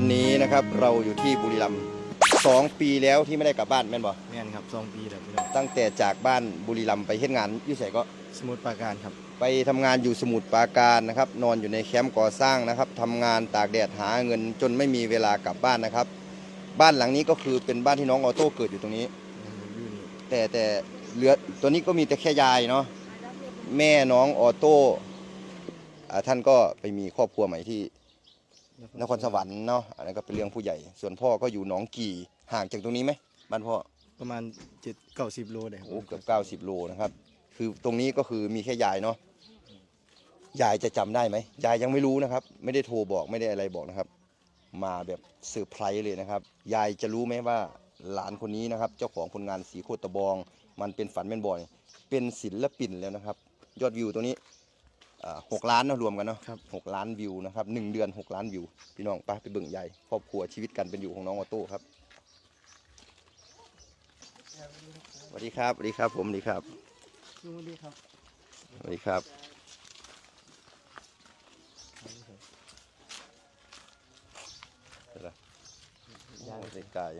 อนนี้นะครับเราอยู่ที่บุรีรัมย์สองปีแล้วที่ไม่ได้กลับบ้านแม่นบ่แม่นครับสองปีแล้วพี่น้องตั้งแต่จากบ้านบุรีรัมย์ไปเฮ็ดงานอยู่ไสก็สมุทรปราการครับ ไปทำงานอยู่สมุทรปราการนะครับ นอนอยู่ในแคมป์ก่อสร้างนะครับทำงานตากแดดหาเงินจนไม่มีเวลากลับบ้านนะครับ บ้านหลังนี้ก็คือเป็นบ้านที่น้องออโต้เกิดอยู่ตรงนี้ยังอยู่นี่แต่แต่เหลือตัวนี้ก็มีแต่แค่ยายเนาะแม่น้องออโต้อ่าท่านก็ไปมีครอบครัวใหม่ที่ นครสวรรค์เนาะอันนั้นก็เป็นเรื่องผู้ใหญ่ ส่วนพ่อก็อยู่หนองกี่ห่างจากตรงนี้ไหมบ้านพ่อประมาณเจ็ดเก้าสิบโลได้ครับโอ้เกือบ90โลนะครับ คือตรงนี้ก็คือมีแค่ยายเนาะยายจะจำได้ไหมยายยังไม่รู้นะครับ ไม่ได้โทรบอกไม่ได้อะไรบอกนะครับ มาแบบเซอร์ไพรส์เลยนะครับ ยายจะรู้ไหมว่าหลานคนนี้นะครับ เจ้าของผลงานสีโคตรตะบอง มันเป็นฝันเป็นบอยเป็นศิลปินแล้วนะครับ ยอดวิวตัวนี้อ่า หกล้านเนอะรวมกันเนาะครับหกล้านวิวนะครับหนึ่งเดือนหกล้านวิวพี่น้องไปไปเบิ่งยายครอบครัวชีวิตการเป็นอยู่ของน้องออโต้ครับสวัสดีครับสวัสดีครับผมสวัสดีครับสวัสดีครับสวัสดีครับเดี๋ยวนะย่างใส่กาย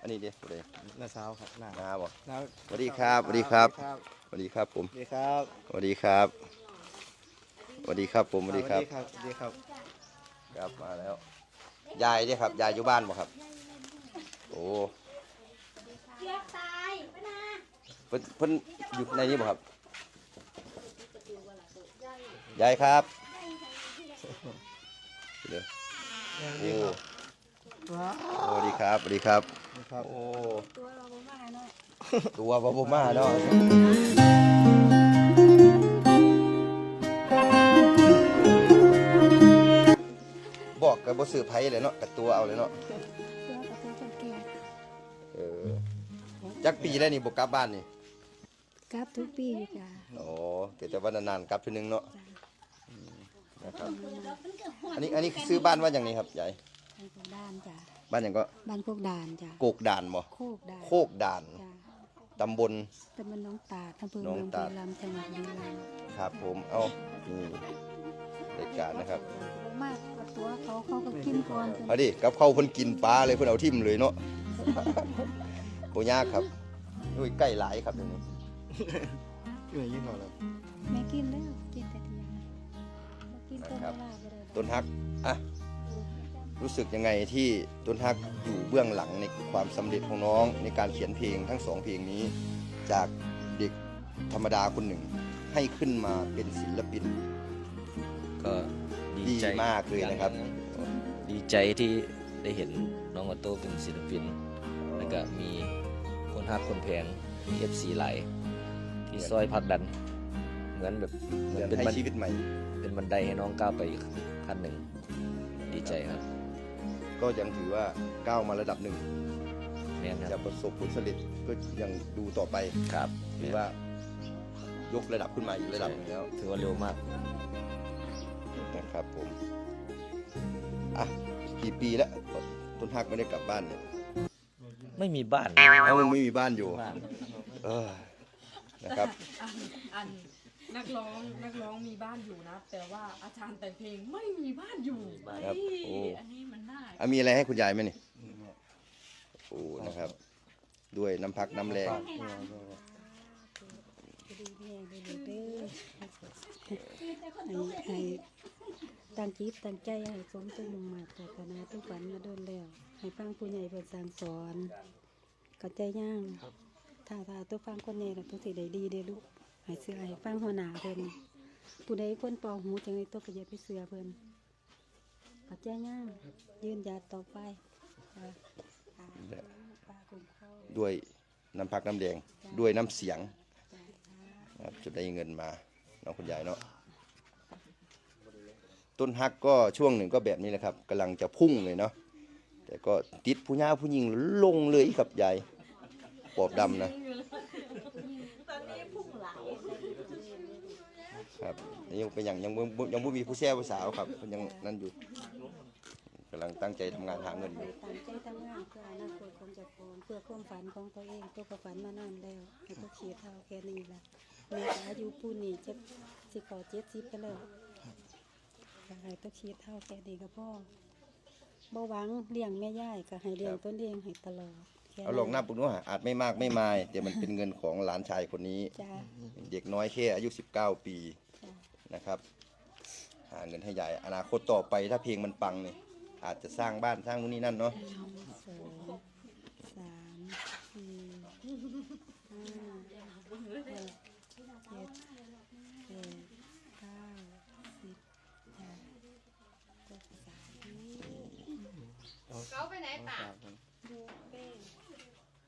อันนี้เดี๋ยวเดี๋ยวน้าสาวครับน้านาบอกน้าสวัสดีครับสวัสดีครับสวัสดีครับผมสวัสดีครับสวัสดีครับส วัสดีครับผมสวัสดีครับสวัสดีครับครับมาแล้ว ยายเนี่ยครับ ยายอยู่บ้านบ่ครับ โอ้เชือกตายปะนะเพิ่นเพิ่นอยู่ในนี้บ่ครับ ยายครับเดี๋ยวโอ้สวัสดีครับสวัสดีครับครับโอ้ตัวเราบ่มาเนาะตัวบาบมาเนาะ บอกกับบ่ซื้อไผเลยเนาะกับตัวเอาเลยเนาะตัวกับตัวคนแก่เออจักปีแล้วนี่บ่กลับบ้านนี่กลับทุกปีอยู่จ้ะโอ้เกิดแต่ว่านานๆกลับทีนึงเนาะอืมนะครับอันนี้อันนี้ซื้อบ้านว่าอย่างนี้ครับยายบ้านพวกด่านจ้ะบ้านอย่างก็บ้านพวกด่านจ้ะโกกด่านบ่โคกด่านโคกด่านจ้ะตำบล ตำบลหน้องตาดอำเภอหนองเมืองตาบุดรีรัมย์จังหวัดบุรีรัมย์ครับผม เอานี่รายการนะครับบ่มากกว่า ตัวเขาเขาก็กินก่อนเอาดิกับเขาวเพิ่นกินปลาเลยเพิ่นเอาทิ่มเลยเนาะ บ่ยากครับอุ้ยใกล้หลายครับเดี๋ยวนี้อยู่ในยี่ห้อแล้วไม่กินแล้วกินแต่ทียาบ่กินต้นนะครับลาบ่ได้ต้นฮักอะรู้สึกยังไงที่ต้นฮักอยู่เบื้องหลังในความสำเร็จของน้องในการเขียนเพลงทั้งสองเพลงนี้ จากเด็กธรรมดาคนหนึ่ง ให้ขึ้นมาเป็นศิลปิน ก็ ดีดีใจมากเลยนะครับ ดีใจที่ได้เห็นน้องออโต้เป็นศิลปิน แล้วก็มีคนฮักคนแพงเอฟซีหลายที่ซอยพักดัน เหมือนแบบเหมือนเป็นให้บันชีวิตใหม่ เป็นบันไดให้น้องก้าวไปอีกขั้นหนึ่ง ดีใจครับ ก็ยังถือว่าก้าวมาระดับหนึ่งแม่นคจะรับประสบผลสำเร็จก็ยังดูต่อไปครับถือว่ายกระดับขึ้นมาอีกระดับหนึ่งแล้วถือว่าเร็วมาก นะครับผมอะกี่ปีแล้วต้นฮักไม่ได้กลับบ้านเนี่ยไม่มีบ้านเอ้ามันไม่มีบ้านอยู่เออนะครับ อันอันนักร้องนักร้องมีบ้านอยู่นะ แต่ว่าอาจารย์แต่งเพลงไม่มีบ้านอยู่ครับเฮ้ยโอ้ อันนี้มันน่าอะมีอะไรให้คุณยายไหมนี่โอ้นะครับ ด้วยน้ำพักน้ำแรงดีแม่ดีเด้อให้ให้ ตั้งจิตตั้งใจให้สมตุ้มุ่งมาตรารถนาทุกฝันมาโดนแล้ว ให้ฟังผู้ใหญ่เปิดสั่งสอนเข้าใจย่างถ้าถ้าตัวฟังคนใหญ่แล้วตัวสิได้ดีเด้อลูกให้เสื้อให้ฟังหัวหน้าเพิ่นผู้ใดคนเป่าหูจังไดตัวก็อย่าไปเสือเพิ่นเข้าใจย่างยืนหยัดต่อไปจ้ะอ่าป้าคุ้มครองด้วยน้ำพักน้ำแดงด้วยน้ำเสียงจ้ะนะครับจะได้เงินมาน้องคุณยายเนาะ ต้นฮักก็ช่วงหนึ่งก็แบบนี้แหละครับกำลังจะพุ่งเลยเนาะแต่ก็ติดผู้หญิงผู้หญิงลงเลยครับยายปอบดำนะครับนี่ยังเป็นอย่างยังบ่บ่ยังไม่มีผู้แช่ผู้สาวครับเพิ่นยังนั่นอยู่กำลังตั้งใจทำงานหาเงินอยู่ตั้งใจทำงานเพื่ออนาคตของเจ้าของเพื่อความฝันของตัวเองตัวก็ฝันมานานแล้วให้ตัวเขียเท่าแค่นี้ละแม่ก็อายุปูนี่จะสิขอเจ็ดสิบไปแล้วอยาก ให้ตัวเขียเท่าแค่นี้ก็พ่อบ่หวังเลี้ยงแม่ย่ายก็ให้เลี้ยงครับตนเองให้ตลอดแค่เอาลองนับปุนู้อาจไม่มากไม่มายแต่มันเป็นเงินของหลานชายคนนี้ จ้า เด็กน้อยแค่อายุ 19 ปีจ้านะครับหาเงินให้ยายอนาคตต่อไปถ้าเพลงมันปังเนี่ยอาจจะสร้างบ้านสร้างนู่นนี่นั่นเนาะ หนึ่งสองสามสี่ห้าหกเจ็ดแปดเก้าสิบจ้าก็สาม เขาไปไหนป่ะ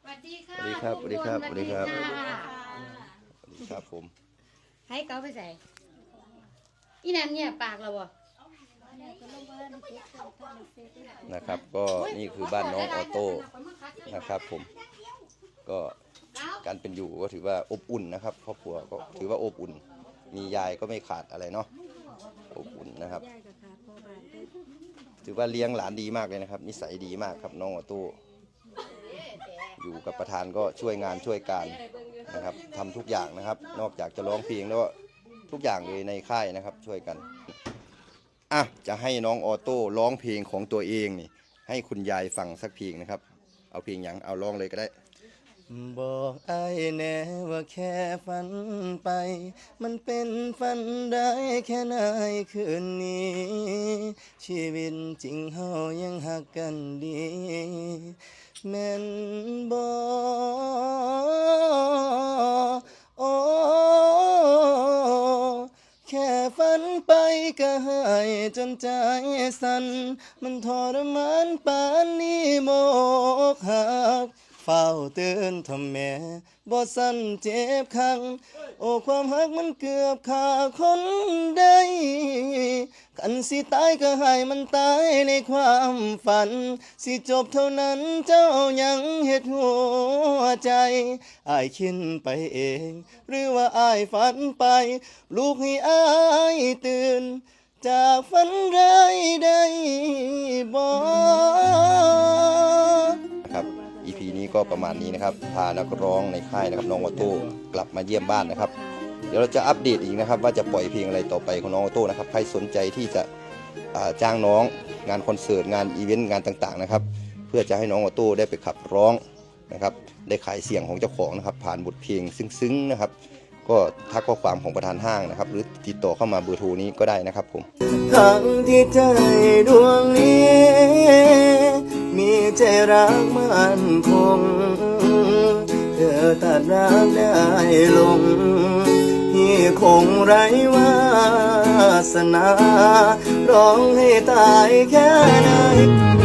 สวัสดีค่ะสวัสดีครับสวัสดีครับสวัสดีครับะสวัสดีครับผม ให้เขาไปใส่อีนั่นเนี่ยปากเราบ่นะครับ ก็นี่คือบ้านน้องออโต้นะครับผม ก็การเป็นอยู่ก็ถือว่าอบอุ่นนะครับครอบครัวก็ถือว่าอบอุ่น มียายก็ไม่ขาดอะไรเนาะอบอุ่นนะครับ ถือว่าเลี้ยงหลานดีมากเลยนะครับ นิสัยดีมากครับน้องออโต้อยู่กับประธานก็ช่วยงานช่วยการนะครับทำทุกอย่างนะครับ นอกจากจะร้องเพลงแล้วก็ทุกอย่างเลยในค่ายนะครับช่วยกันอะจะให้น้องออโต้ร้องเพลงของตัวเองนี่ ให้คุณยายฟังสักเพลงนะครับ เอาเพลงยังเอาร้องเลยก็ได้ บอกไอ้แน่ว่าแค่ฝันไป มันเป็นฝันได้แค่ไหนคืนนี้ ชีวิตจริงเฮายังหักกันดี แม่นบอกโอ้แค่ฝันไปก็หายจนใจสั่นมันทรมานปานนี้ ฝ้าเตือนทำแม่บ่สั่นเจ็บคัง โอ้ความหักมันเกือบขาคนได้กันสิตายก็ให้มันตายในความฝัน สิจบเท่านั้นเจ้ายังเฮ็ดหัวใจอายคิดไปเอง หรือว่าอายฝันไป ลูกให้อายตื่น จากฝันร้ายได้บ่ครับ EP นี้ก็ประมาณนี้นะครับ พานักร้องในค่ายนะครับน้องออโต้กลับมาเยี่ยมบ้านนะครับ เดี๋ยวเราจะอัปเดตอีกนะครับ ว่าจะปล่อยเพลงอะไรต่อไปของน้องออโต้นะครับ ใครสนใจที่จะจ้างน้องงานคอนเสิร์ตงานอีเวนต์งานต่างๆนะครับ เพื่อจะให้น้องออโต้ได้ไปขับร้องนะครับ ได้ขายเสียงของเจ้าของนะครับ ผ่านบทเพลงซึ้งๆนะครับ ก็ทักข้อความของประธานห้างนะครับ หรือติดต่อเข้ามาเบอร์โทรนี้ก็ได้นะครับผมทั้งที่ใจดวงนี้ มีใจรักมั่นคง เธอตัดรักได้ลง ที่คงไรวาสนา ร้องให้ตายแค่ไหน